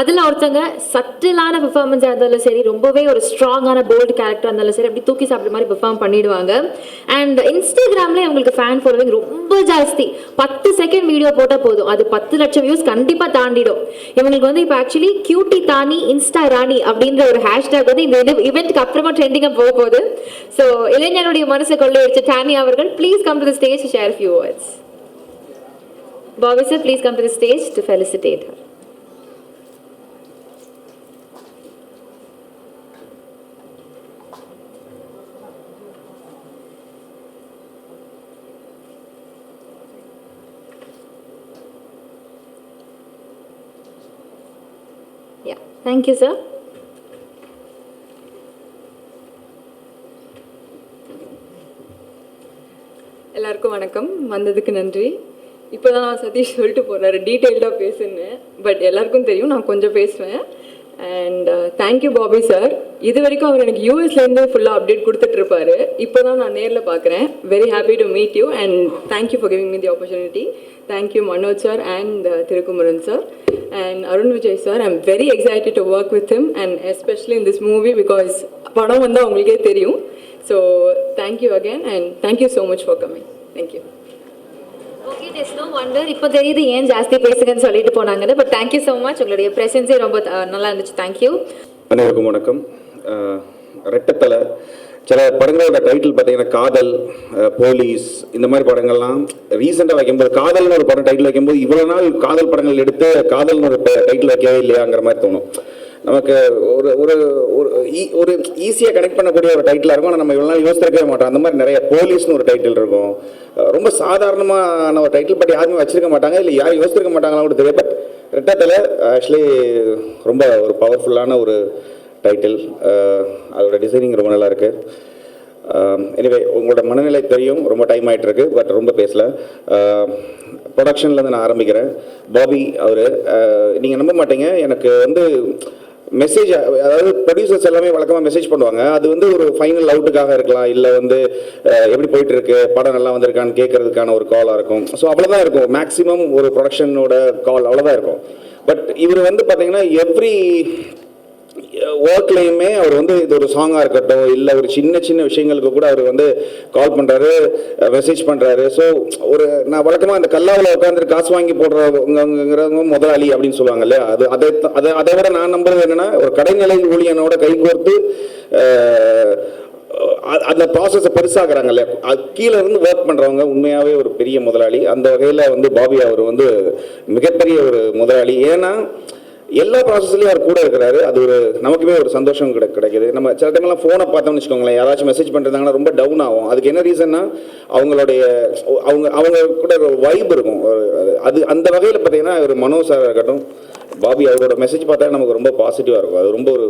அதில் ஒருத்தங்க சட்டிலான பெர்ஃபார்மன்ஸாக இருந்தாலும் சரி ரொம்பவே ஒரு ஸ்ட்ராங்கான போல்டு கேரக்டர் இருந்தாலும் சரி அப்படி தூக்கி சாப்பிட்ற மாதிரி பெர்ஃபார்ம் பண்ணிடுவாங்க. அண்ட் இன்ஸ்டாகிராமில் இவங்களுக்கு ஃபேன் ஃபாலோவிங் ரொம்ப ஜாஸ்தி. பத்து செகண்ட் வீடியோ போட்டால் போதும். அது பத்து லட்சம் வியூஸ் கண்டிப்பாக தாண்டிடும். இவங்களுக்கு வந்து இப்போ ஆக்சுவலி கியூட்டி தானி இன்ஸ்டா ராணி அப்படின்ற ஒரு ஹேஷ்டேக் வந்து இந்த இவெண்ட்டுக்கு அப்புறமா ட்ரெண்டிங்காக போக போகுது. ஸோ இளைஞனுடைய மனசை கொள்ளையடிச்ச டானி அவர்கள் please come to the stage share few words Bobby sir, please come to the stage to felicitate her. Yeah, thank you, sir. எல்லாருக்கும் வணக்கம். வந்ததுக்கு நன்றி. இப்போ தான் சதீஷ் சொல்லிட்டு போகிறாரு டீட்டெயில்டாக பேசுன்னு. பட் எல்லாருக்கும் தெரியும் நான் கொஞ்சம் பேசுவேன் அண்ட் தேங்க்யூ பாபி சார் இது வரைக்கும் அவர் எனக்கு யூஎஸ்லேருந்து ஃபுல்லாக அப்டேட் கொடுத்துட்டு இருப்பாரு இப்போ தான் நான் நேரில் பார்க்குறேன் very happy to meet you and thank you for giving me the opportunity thank you Manoj sir and Thirukumaran sir and Arun Vijay sir I'm very excited to work with him and especially in this movie because படம் வந்து அவங்களுக்கே தெரியும். So thank you again and thank you so much for coming thank you okay டெஸ் no wonder இப்போ தெரியுது ஏன் ஜாஸ்தி பேசுங்கன்னு சொல்லிட்டு போனாங்கன்னு பட் தேங்க்யூ ஸோ மச் உங்களுடைய ப்ரெசன்ஸே ரொம்ப நல்லா இருந்துச்சு. தேங்க்யூ அனைவருக்கும் வணக்கம். ரெட்டத்தலை. சில படங்களோட டைட்டில் பார்த்தீங்கன்னா காதல் போலீஸ் இந்த மாதிரி படங்கள்லாம் ரீசெண்டாக வைக்கும்போது காதல்னு ஒரு படம் டைட்டில் வைக்கும்போது இவ்வளோ நாள் காதல் படங்கள் எடுத்து காதல்னு ஒரு டைட்டில் வைக்கவே இல்லையாங்கிற மாதிரி தோணும். நமக்கு ஒரு ஒரு ஒரு ஈ- ஒரு ஈஸியாக கனெக்ட் பண்ணக்கூடிய ஒரு டைட்டிலாக இருக்கும். ஆனால் நம்ம இவ்வளோ நாள் யோசிச்சிருக்கவே மாட்டோம். அந்த மாதிரி நிறைய போலீஸ்னு ஒரு டைட்டில் இருக்கும். ரொம்ப சாதாரணமான ஒரு டைட்டில் பட் யாருமே வச்சிருக்க மாட்டாங்க. இல்லை யாரும் யோசிச்சிருக்க மாட்டாங்களா கூட தெரியாது. பட் ரெட்டத்தில் ஆக்சுவலி ரொம்ப ஒரு பவர்ஃபுல்லான ஒரு டைட்டில் uh, அதோட டிசைனிங் ரொம்ப நல்லா இருக்கு எனிவே um, உங்களோட மனநிலை தெரியும் ரொம்ப டைம் ஆயிட்டு இருக்கு பட் ரொம்ப பேசல. Um, ப்ரொடக்ஷன்லேருந்து நான் ஆரம்பிக்கிறேன். பாபி அவர் uh, நீங்கள் நம்ப மாட்டீங்க. எனக்கு வந்து மெசேஜ் அதாவது ப்ரொடியூசர்ஸ் எல்லாமே வழக்கமாக மெசேஜ் பண்ணுவாங்க. அது வந்து ஒரு ஃபைனல் அவுட்டுக்காக இருக்கலாம். இல்லை வந்து uh, எப்படி போயிட்டு இருக்கு படம் நல்லா வந்திருக்கான்னு கேட்கறதுக்கான ஒரு காலாக இருக்கும். ஸோ அவ்வளோதான் இருக்கும். மேக்ஸிமம் ஒரு ப்ரொடக்ஷனோட கால் அவ்வளோதான் இருக்கும். பட் இவர் வந்து பார்த்தீங்கன்னா எவ்ரி ஒர்க்லேயுமே அவர் வந்து இது ஒரு சாங்காக இருக்கட்டும் இல்லை ஒரு சின்ன சின்ன விஷயங்களுக்கு கூட அவர் வந்து கால் பண்ணுறாரு மெசேஜ் பண்ணுறாரு ஸோ ஒரு நான் வழக்கமாக அந்த கல்லாவில் உட்காந்துட்டு காசு வாங்கி போடுறவங்கிறவங்க முதலாளி அப்படின்னு சொல்லுவாங்க இல்லையா? அது அதை அதை அதை விட நான் நம்புறது என்னன்னா ஒரு கடைநிலை ஊழியனோட கைகோர்த்து அந்த ப்ராசஸை பெருசாகிறாங்க இல்லையா? அது கீழே இருந்து ஒர்க் பண்ணுறவங்க உண்மையாகவே ஒரு பெரிய முதலாளி. அந்த வகையில் வந்து பாபி அவர் வந்து மிகப்பெரிய ஒரு முதலாளி. ஏன்னா எல்லா ப்ராசஸ்லையும் அவர் கூட இருக்கிறாரு. அது ஒரு நமக்குமே ஒரு சந்தோஷம் கிடை கிடைக்குது. நம்ம சில டைம்லாம் ஃபோனை பார்த்தோம்னு வச்சுக்கோங்களேன். யாராச்சும் மெசேஜ் பண்ணுறாங்கன்னா ரொம்ப டவுன் ஆகும். அதுக்கு என்ன ரீசன்னா அவங்களுடைய அவங்க அவங்க கூட ஒரு வைப் இருக்கும். அது அந்த வகையில் பார்த்தீங்கன்னா ஒரு மனோ சாராக இருக்கட்டும் பாபி அவரோட மெசேஜ் பார்த்தா நமக்கு ரொம்ப பாசிட்டிவாக இருக்கும். அது ரொம்ப ஒரு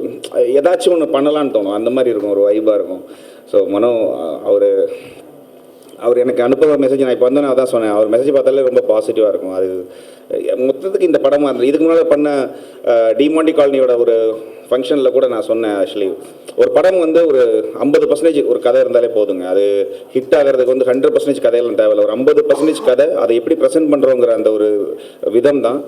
ஏதாச்சும் ஒன்று பண்ணலான்னு தோணும். அந்த மாதிரி இருக்கும். ஒரு வைபாக இருக்கும். ஸோ மனோ அவர் அவர் எனக்கு அனுப்புகிற மெசேஜ் நான் இப்போ வந்தோன்னே அதான் சொன்னேன். அவர் மெசேஜ் பார்த்தாலே ரொம்ப பாசிட்டிவாக இருக்கும். அது மொத்தத்துக்கு இந்த படமாக இருந்தது. இதுக்கு முன்னால் பண்ண டிமாண்டி காலனியோட ஒரு ஃபங்க்ஷனில் கூட நான் சொன்னேன் ஆக்சுவலி ஒரு படம் வந்து ஒரு ஐம்பது பர்சன்டேஜ் ஒரு கதை இருந்தாலே போதுங்க. அது ஹிட் ஆகிறதுக்கு வந்து ஹண்ட்ரட் பர்சன்டேஜ் கதையெல்லாம் தேவையில்ல. ஒரு ஐம்பது பர்சன்டேஜ் கதை அதை எப்படி ப்ரெசென்ட் பண்ணுறோங்கிற அந்த ஒரு விதம் தான்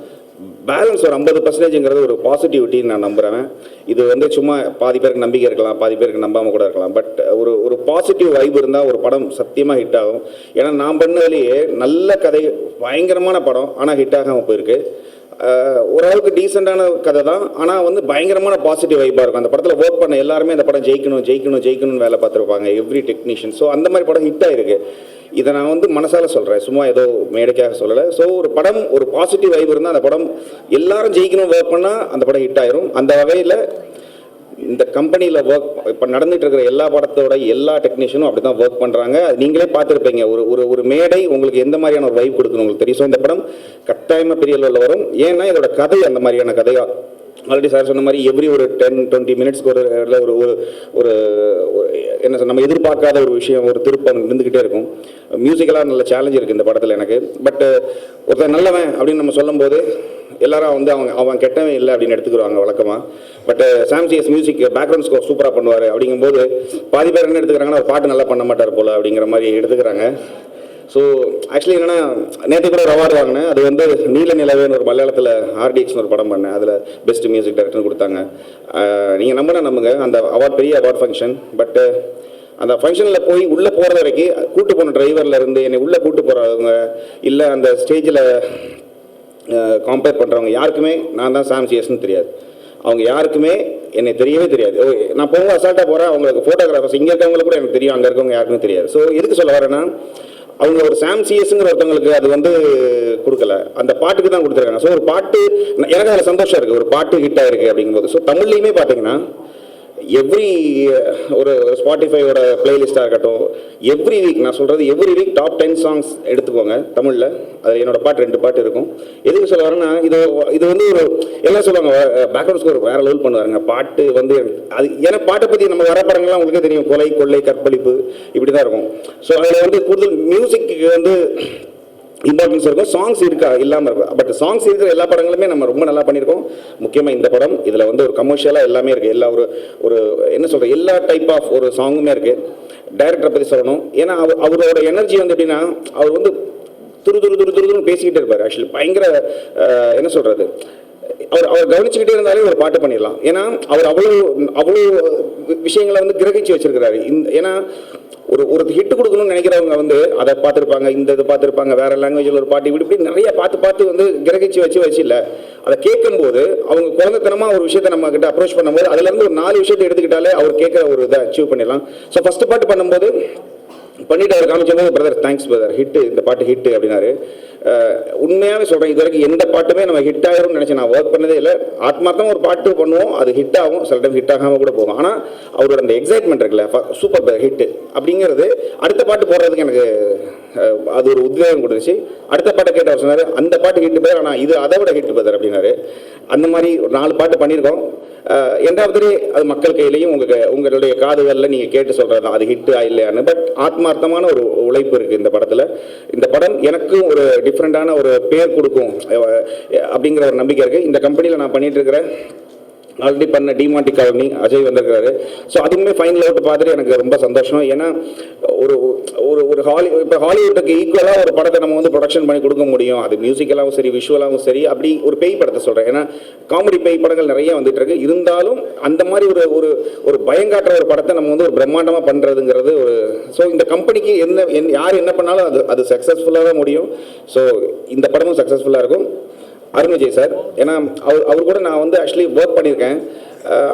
பேலன்ஸ் ஒரு ஐம்பது பர்சன்டேஜ்ங்கிறது ஒரு பாசிட்டிவிட்டின்னு நான் நம்புகிறேன் இது வந்து சும்மா பாதி பேருக்கு நம்பிக்கை இருக்கலாம் பாதி பேருக்கு நம்பாமல் கூட இருக்கலாம். பட் ஒரு ஒரு பாசிட்டிவ் வைப் இருந்தால் ஒரு படம் சத்தியமாக ஹிட் ஆகும். ஏன்னா நான் பண்ணதுலேயே நல்ல கதை பயங்கரமான படம் ஆனால் ஹிட் ஆகாமல் போயிருக்கு. ஓரளவுக்கு டீசெண்டான கதை தான். ஆனால் வந்து பயங்கரமான பாசிட்டிவ் வைப்பாக இருக்கும். அந்த படத்தில் ஒர்க் பண்ண எல்லாருமே அந்த படம் ஜெயிக்கணும் ஜெயிக்கணும் ஜெயிக்கணும்னு வேலை பார்த்துருப்பாங்க. எவ்ரி டெக்னீஷியன் ஸோ அந்த மாதிரி படம் ஹிட் ஆயிருக்கு. இதை நான் வந்து மனசால் சொல்கிறேன் சும்மா ஏதோ மேடைக்காக சொல்லலை. ஸோ ஒரு படம் ஒரு பாசிட்டிவ் வைப் இருந்தால் அந்த படம் எல்லாரும் ஜெயிக்கணும் ஒர்க் பண்ணால் அந்த படம் ஹிட் ஆயிரும். அந்த வகையில் இந்த கம்பெனியில் ஒர்க் இப்போ நடந்துட்டு இருக்கிற எல்லா படத்தோட எல்லா டெக்னீஷியனும் அப்படி தான் ஒர்க் பண்ணுறாங்க நீங்களே பார்த்துருப்பீங்க. ஒரு ஒரு ஒரு மேடை உங்களுக்கு எந்த மாதிரியான ஒரு வைப் கொடுக்கணும் உங்களுக்கு தெரியும். ஸோ இந்த படம் கட்டாயமாக பெரிய லெவலில் வரும். ஏன்னா இதோட கதை அந்த மாதிரியான கதையாக ஆல்ரெடி சார் சொன்ன மாதிரி எவ்ரி ஒரு டென் டுவெண்ட்டி மினிட்ஸ்க்கு ஒரு ஒரு ஒரு ஒரு என்ன சொல்ல நம்ம எதிர்பார்க்காத ஒரு விஷயம் ஒரு திருப்பம் இருந்துக்கிட்டே இருக்கும். மியூசிக்கலாக நல்ல சேலஞ்ச் இருக்குது இந்த படத்தில் எனக்கு. பட் ஒருத்தன் நல்லவன் அப்படின்னு நம்ம சொல்லும்போது எல்லாரும் வந்து அவங்க அவன் கெட்டவன் இல்லை அப்படின்னு எடுத்துக்கிறாங்க வழக்கமாக but Sam CS music background score சூப்பராக பண்ணுவார். அப்படிங்கும்போது பாதி பேர் என்ன எடுத்துக்கிறாங்கன்னா பாட்டு நல்லா பண்ண மாட்டார் போல அப்படிங்கிற மாதிரி எடுத்துக்கிறாங்க. ஸோ ஆக்சுவலி என்னென்னா நேற்று கூட ஒரு அவார்டு வாங்கினேன். அது வந்து நீல நிலவேன்னு ஒரு மலையாளத்தில் ஆர்டிஎக்ஸ்னு ஒரு படம் பண்ணேன். அதில் பெஸ்ட் மியூசிக் டைரக்டர் கொடுத்தாங்க. Uh, நீங்கள் நம்பினா நம்புங்க. அந்த அவார்ட் பெரிய அவார்ட் ஃபங்க்ஷன் பட்டு அந்த ஃபங்க்ஷனில் போய் உள்ளே போகிற வரைக்கும் கூட்டு போன டிரைவரில் இருந்து என்னை உள்ளே கூட்டு போகிறவங்க இல்லை அந்த ஸ்டேஜில் கம்பேர் பண்ணுறவங்க யாருக்குமே நான் தான் சாம் சிஎஸ்னு தெரியாது. அவங்க யாருக்குமே என்னை தெரியவே தெரியாது. ஓ, நான் போக அசால்ட்டாக போகிறேன் அவங்களுக்கு ஃபோட்டோகிராஃபர்ஸ் இங்கே இருக்கவங்களுக்கு கூட எனக்கு தெரியும் அங்கே இருக்கவங்க யாருக்குமே தெரியாது. ஸோ எதுக்கு சொல்ல வரேன்னா அவங்க ஒரு சாம் சிஎஸ்ங்கிற ஒருத்தவங்களுக்கு அது வந்து கொடுக்கல. அந்த பாட்டுக்கு தான் கொடுத்துருக்காங்க. ஸோ ஒரு பாட்டு எனக்கு அதில் சந்தோஷம் இருக்குது ஒரு பாட்டு ஹிட் ஆயிருக்கு அப்படிங்கும்போது. ஸோ தமிழ்லையுமே பார்த்தீங்கன்னா எவ்ரி uh, ஒரு ஸ்பாட்டிஃபையோட பிளேலிஸ்ட்டாக இருக்கட்டும் எவ்ரி வீக் நான் சொல்கிறது every week top ten songs எடுத்துக்கோங்க தமிழில். அதில் என்னோட பாட்டு ரெண்டு பாட்டு இருக்கும். எதுக்கு சொல்ல வரேன்னா இது இது வந்து ஒரு எல்லாம் சொல்லுவாங்க பேக்ரவுண்ட் ஸ்கோர் வேறு லெவல் பண்ணுவாருங்க. பாட்டு வந்து அது ஏன்னா பாட்டை பற்றி நம்ம வர படங்கள்லாம் உங்களுக்கே தெரியும். கொலை கொள்ளை கற்பழிப்பு இப்படி தான் இருக்கும். ஸோ அதில் வந்து கூடுதல் மியூசிக்கு வந்து இம்பார்ட்டன்ஸ் இருக்கும் சாங்ஸ் இருக்கா? இல்லாமல் இருக்கும் பட் சாங்ஸ் இருக்கிற எல்லா படங்களுமே நம்ம ரொம்ப நல்லா பண்ணியிருக்கோம். முக்கியமாக இந்த படம் இதில் வந்து ஒரு கமர்ஷியலாக எல்லாமே இருக்குது எல்லா ஒரு ஒரு என்ன சொல்கிறது எல்லா டைப் ஆஃப் ஒரு சாங்குமே இருக்குது டைரக்டரை பற்றி சொல்லணும். ஏன்னா அவர் அவரோட எனர்ஜி வந்து எப்படின்னா அவர் வந்து துரு துரு துரு துருன்னு பேசிக்கிட்டே இருப்பார். ஆக்சுவலி பயங்கர என்ன சொல்கிறது அவர் அவர் கவனிச்சுக்கிட்டே இருந்தாலே ஒரு பாட்டு பண்ணிடலாம். ஏன்னா அவர் அவ்வளோ அவ்வளோ விஷயங்களை வந்து கிரகிச்சு வச்சிருக்கிறாரு. இந்த ஏன்னா ஒரு ஒரு ஹிட் கொடுக்கணும்னு நினைக்கிறவங்க வந்து அதை பார்த்துருப்பாங்க இந்த இது பார்த்துருப்பாங்க வேற லாங்குவேஜில் ஒரு பாட்டு இப்படி இப்படி நிறைய பார்த்து பார்த்து வந்து கிரகிச்சு வச்சு வச்சு இல்லை. அதை கேட்கும்போது அவங்க குழந்தைத்தனமாக ஒரு விஷயத்தை நம்ம கிட்ட அப்ரோச் பண்ணும்போது அதுலேருந்து ஒரு நாலு விஷயத்தை எடுத்துக்கிட்டாலே அவர் கேட்குற ஒரு இதை அச்சீவ் பண்ணிடலாம். ஸோ ஃபஸ்ட்டு பாட்டு பண்ணும்போது பண்ணிட்டு அவர் காமிச்சபோது பிரதர் தேங்க்ஸ் பிரதர் ஹிட்டு இந்த பாட்டு ஹிட்டு அப்படின்னாரு. உண்மையாகவே சொல்கிறேன் இது வரைக்கும் எந்த பாட்டுமே நம்ம ஹிட் ஆயிரும்னு நினச்சேன் நான் ஒர்க் பண்ணதே இல்லை. ஆத்மார்த்தமாக ஒரு பாட்டு பண்ணுவோம் அது ஹிட் ஆகும். சில டைம் ஹிட் ஆகாமல் கூட போகும். ஆனால் அவரோட அந்த எக்ஸைட்மெண்ட் இருக்குல்ல சூப்பர் பிரதர் ஹிட்டு அப்படிங்கிறது அடுத்த பாட்டு போடுறதுக்கு எனக்கு அது ஒரு உத்வேகம் கொடுத்துச்சு. அடுத்த பாட்டை கேட்டு அவர் சொன்னார் அந்த பாட்டு ஹிட் பிரதர் ஆனால் இது அதை விட ஹிட் பிரதர் அப்படின்னாரு. அந்த மாதிரி ஒரு நாலு பாட்டு பண்ணியிருக்கோம். என்றாவது அது மக்கள் கையிலையும் உங்க உங்களுடைய காதுகளில் நீங்கள் கேட்டு சொல்கிறது தான் அது ஹிட்டு இல்லையான்னு. பட் ஆத்மார்த்தமான ஒரு உழைப்பு இருக்குது இந்த படத்தில். இந்த படம் எனக்கும் ஒரு டிஃப்ரெண்ட்டான ஒரு பேர் கொடுக்கும். அப்படிங்கிற ஒரு நம்பிக்கை இருக்குது இந்த கம்பெனியில் நான் பண்ணிகிட்டு இருக்கிறேன். ஆல்ரெடி பண்ண டிமாண்டி காலனி அஜய் வந்திருக்காரு. ஸோ அதுவுமே ஃபைனல் அவுட் பார்த்துட்டு எனக்கு ரொம்ப சந்தோஷம். ஏன்னா ஒரு ஒரு ஒரு ஹாலி இப்போ ஹாலிவுட்டுக்கு ஈக்குவலாக ஒரு படத்தை நம்ம வந்து ப்ரொடக்ஷன் பண்ணி கொடுக்க முடியும். அது மியூசிக்கலாகவும் சரி விஷுவலாகவும் சரி அப்படி ஒரு பேய் படத்தை சொல்கிறேன் ஏன்னா காமெடி பேய் படங்கள் நிறைய வந்துட்டு இருக்கு. இருந்தாலும் அந்த மாதிரி ஒரு ஒரு ஒரு பயங்காட்டுற ஒரு படத்தை நம்ம வந்து ஒரு பிரம்மாண்டமாக பண்ணுறதுங்கிறது ஒரு ஸோ இந்த கம்பெனிக்கு என்ன யார் என்ன பண்ணாலும் அது அது சக்ஸஸ்ஃபுல்லாக தான் முடியும். ஸோ இந்த படமும் சக்ஸஸ்ஃபுல்லாக இருக்கும். அருண் விஜய் சார். ஏன்னா அவர் அவர் கூட நான் வந்து ஆக்சுவலி ஒர்க் பண்ணியிருக்கேன்.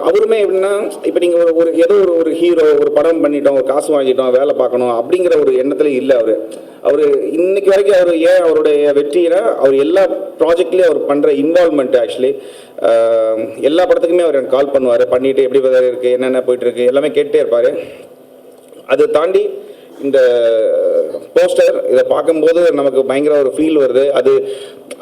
அவருமே எப்படின்னா இப்போ நீங்கள் ஒரு ஒரு ஏதோ ஒரு ஒரு ஹீரோ ஒரு படம் பண்ணிட்டோம் ஒரு காசு வாங்கிட்டோம் வேலை பார்க்கணும் அப்படிங்கிற ஒரு எண்ணத்துல இல்லை அவர். அவர் இன்னைக்கு வரைக்கும் அவர் ஏன் அவருடைய வெற்றினா அவர் எல்லா ப்ராஜெக்ட்லேயும் அவர் பண்ணுற இன்வால்மெண்ட் ஆக்சுவலி எல்லா படத்துக்குமே அவர் எனக்கு கால் பண்ணுவார். பண்ணிட்டு எப்படி இருக்குது என்னென்ன போயிட்டு இருக்கு எல்லாமே கேட்டே இருப்பார். அதை தாண்டி இந்த போஸ்டர் இதை பார்க்கும்போது நமக்கு பயங்கர ஒரு ஃபீல் வருது. அது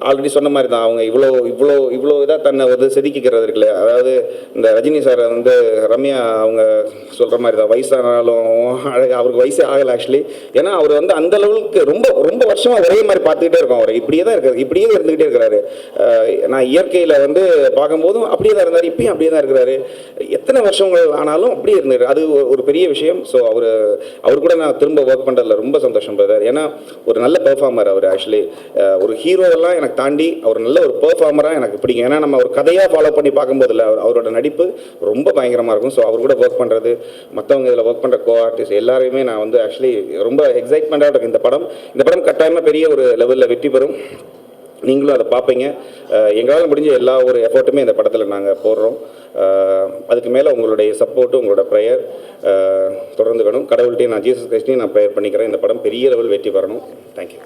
ஆல்ரெடி சொன்ன மாதிரி தான். அவங்க இவ்வளோ இவ்வளோ இவ்வளோ இதாக தன்னை வந்து செதுக்கிக்கிறது இருக்குல்ல. அதாவது இந்த ரஜினி சார் வந்து ரம்யா அவங்க சொல்கிற மாதிரி தான். வயசானாலும் அழகாக அவருக்கு வயசே ஆகலை ஆக்சுவலி ஏன்னா அவர் வந்து அந்த அளவுக்கு ரொம்ப ரொம்ப வருஷமாக ஒரே மாதிரி பார்த்துக்கிட்டே இருக்கோம் அவர். இப்படியே தான் இருக்காரு. இப்படியே இருந்துக்கிட்டே இருக்கிறாரு. நான் இயற்கையில் வந்து பார்க்கும்போதும் அப்படியே தான் இருந்தார். இப்பயும் அப்படியே தான் இருக்கிறாரு. எத்தனை வருஷங்கள் ஆனாலும் அப்படியே இருந்தார். அது ஒரு- ஒரு பெரிய விஷயம். ஸோ அவர் அவர் கூட நான் திரும்ப ஒர்க் பண்ணுறதுல ரொம்ப சந்தோஷம் பிரதர் ஏன்னா ஒரு நல்ல பெர்ஃபார்மர் அவர் ஆக்சுவலி ஒரு ஹீரோவெல்லாம் எனக்கு தாண்டி அவர் நல்ல ஒரு பெர்ஃபார்மராக எனக்கு பிடிக்கும். ஏன்னா நம்ம ஒரு கதையாக ஃபாலோ பண்ணி பார்க்கும்போது அவர் அவரோட நடிப்பு ரொம்ப பயங்கரமாக இருக்கும். ஸோ அவர் கூட ஒர்க் பண்ணுறது மற்றவங்க இதில் ஒர்க் பண்ணுற கோ ஆர்டிஸ்ட் எல்லாரையுமே நான் வந்து ஆக்சுவலி ரொம்ப எக்ஸைட்மெண்ட்டாக இருக்கும். இந்த படம் இந்த படம் கட்டாயமாக பெரிய ஒரு லெவலில் வெற்றி பெறும். நீங்களும் அதை பார்ப்பீங்க. எங்களால் முடிஞ்ச எல்லா ஒரு எஃபர்ட்டுமே இந்த படத்தில் நாங்கள் போடுறோம். அதுக்கு மேலே உங்களுடைய சப்போர்ட்டு உங்களோட ப்ரேயர் தொடர்ந்து வேணும். கடவுள்கிட்டையும் நான் ஜீசஸ் கிறிஸ்டையும் நான் ப்ரேயர் பண்ணிக்கிறேன். இந்த படம் பெரிய லெவல் வெற்றி பெறணும். தேங்க்யூ